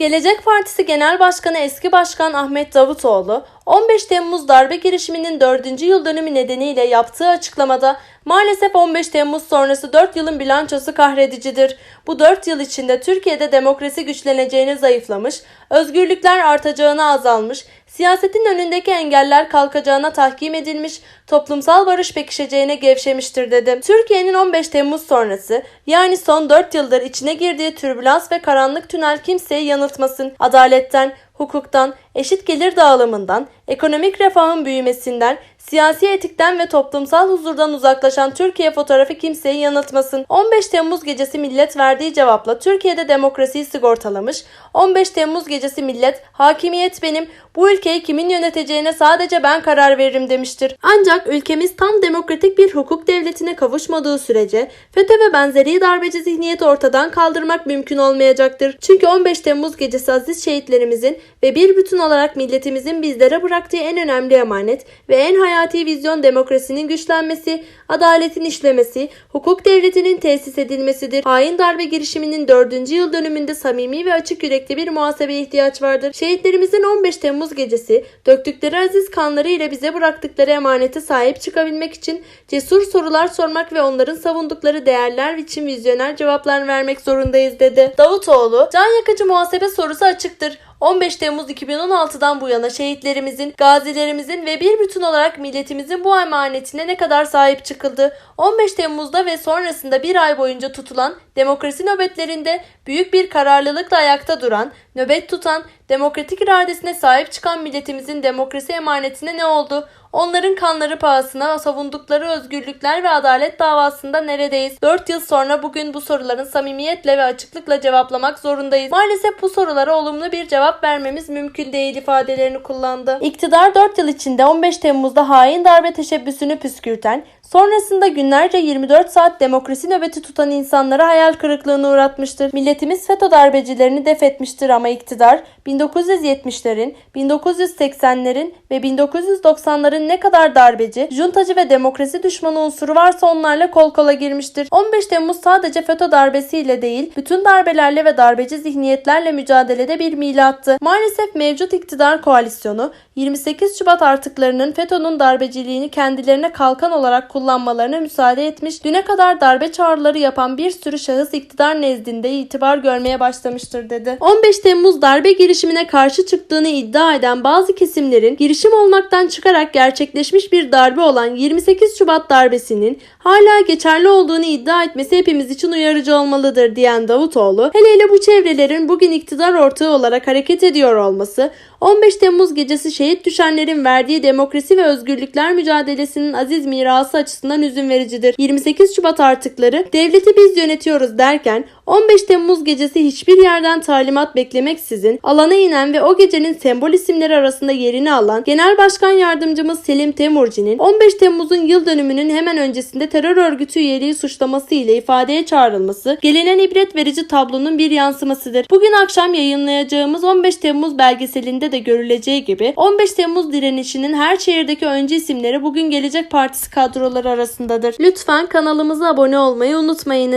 Gelecek Partisi Genel Başkanı eski Başkan Ahmet Davutoğlu, 15 Temmuz darbe girişiminin 4. yıl dönümü nedeniyle yaptığı açıklamada maalesef 15 Temmuz sonrası 4 yılın bilançosu kahredicidir. Bu 4 yıl içinde Türkiye'de demokrasi güçleneceğini zayıflamış, özgürlükler artacağına azalmış, siyasetin önündeki engeller kalkacağına tahkim edilmiş, toplumsal barış pekişeceğine gevşemiştir dedi. Türkiye'nin 15 Temmuz sonrası yani son 4 yıldır içine girdiği türbülans ve karanlık tünel kimseyi yanıltmasın. Adaletten, hukuktan, eşit gelir dağılımından, ekonomik refahın büyümesinden, siyasi etikten ve toplumsal huzurdan uzaklaşan Türkiye fotoğrafı kimseyi yanıltmasın. 15 Temmuz gecesi millet verdiği cevapla Türkiye'de demokrasiyi sigortalamış. 15 Temmuz gecesi millet hakimiyet benim, bu ülkeyi kimin yöneteceğine sadece ben karar veririm demiştir. Ancak ülkemiz tam demokratik bir hukuk devletine kavuşmadığı sürece FETÖ ve benzeri darbeci zihniyeti ortadan kaldırmak mümkün olmayacaktır. Çünkü 15 Temmuz gecesi aziz şehitlerimizin ve bir bütün olarak milletimizin bizlere bıraktığı en önemli emanet ve en hayati vizyon demokrasinin güçlenmesi, adaletin işlemesi, hukuk devletinin tesis edilmesidir. Hain darbe girişiminin 4. yıl dönümünde samimi ve açık yürekli bir muhasebeye ihtiyaç vardır. Şehitlerimizin 15 Temmuz gecesi döktükleri aziz kanları ile bize bıraktıkları emanete sahip çıkabilmek için cesur sorular sormak ve onların savundukları değerler için vizyoner cevaplar vermek zorundayız dedi. Davutoğlu, can yakıcı muhasebe sorusu açıktır. 15 Temmuz 2016'dan bu yana şehitlerimizin, gazilerimizin ve bir bütün olarak milletimizin bu emanetine ne kadar sahip çıkıldı? 15 Temmuz'da ve sonrasında bir ay boyunca tutulan demokrasi nöbetlerinde büyük bir kararlılıkla ayakta duran, nöbet tutan, demokratik iradesine sahip çıkan milletimizin demokrasi emanetine ne oldu? Onların kanları pahasına savundukları özgürlükler ve adalet davasında neredeyiz? 4 yıl sonra bugün bu soruların samimiyetle ve açıklıkla cevaplamak zorundayız. Maalesef bu sorulara olumlu bir cevap vermemiz mümkün değil ifadelerini kullandı. İktidar 4 yıl içinde 15 Temmuz'da hain darbe teşebbüsünü püskürten, sonrasında günlerce 24 saat demokrasi nöbeti tutan insanlara hayal kırıklığına uğratmıştır. Milletimiz FETÖ darbecilerini def etmiştir ama iktidar 1970'lerin, 1980'lerin ve 1990'ların ne kadar darbeci, juntacı ve demokrasi düşmanı unsuru varsa onlarla kol kola girmiştir. 15 Temmuz sadece FETÖ darbesiyle değil, bütün darbelerle ve darbeci zihniyetlerle mücadelede bir milattı. Maalesef mevcut iktidar koalisyonu 28 Şubat artıklarının FETÖ'nün darbeciliğini kendilerine kalkan olarak kullanmalarına müsaade etmiş, düne kadar darbe çağrıları yapan bir sürü şahıs iktidar nezdinde itibar görmeye başlamıştır dedi. 15 Temmuz darbe girişimine karşı çıktığını iddia eden bazı kesimlerin girişim olmaktan çıkarak gerçekleşmiş bir darbe olan 28 Şubat darbesinin hala geçerli olduğunu iddia etmesi hepimiz için uyarıcı olmalıdır diyen Davutoğlu, hele hele bu çevrelerin bugün iktidar ortağı olarak hareket ediyor olması, 15 Temmuz gecesi şehit düşenlerin verdiği demokrasi ve özgürlükler mücadelesinin aziz mirası açısından üzüm vericidir. 28 Şubat artıkları devleti biz yönetiyoruz derken 15 Temmuz gecesi hiçbir yerden talimat beklemeksizin alana inen ve o gecenin sembol isimleri arasında yerini alan Genel Başkan Yardımcımız Selim Temurci'nin 15 Temmuz'un yıl dönümünün hemen öncesinde terör örgütü üyeliği suçlaması ile ifadeye çağrılması gelinen ibret verici tablonun bir yansımasıdır. Bugün akşam yayınlayacağımız 15 Temmuz belgeselinde de görüleceği gibi 15 Temmuz direnişinin her şehirdeki öncü isimleri bugün Gelecek Partisi kadroları arasındadır. Lütfen kanalımıza abone olmayı unutmayınız.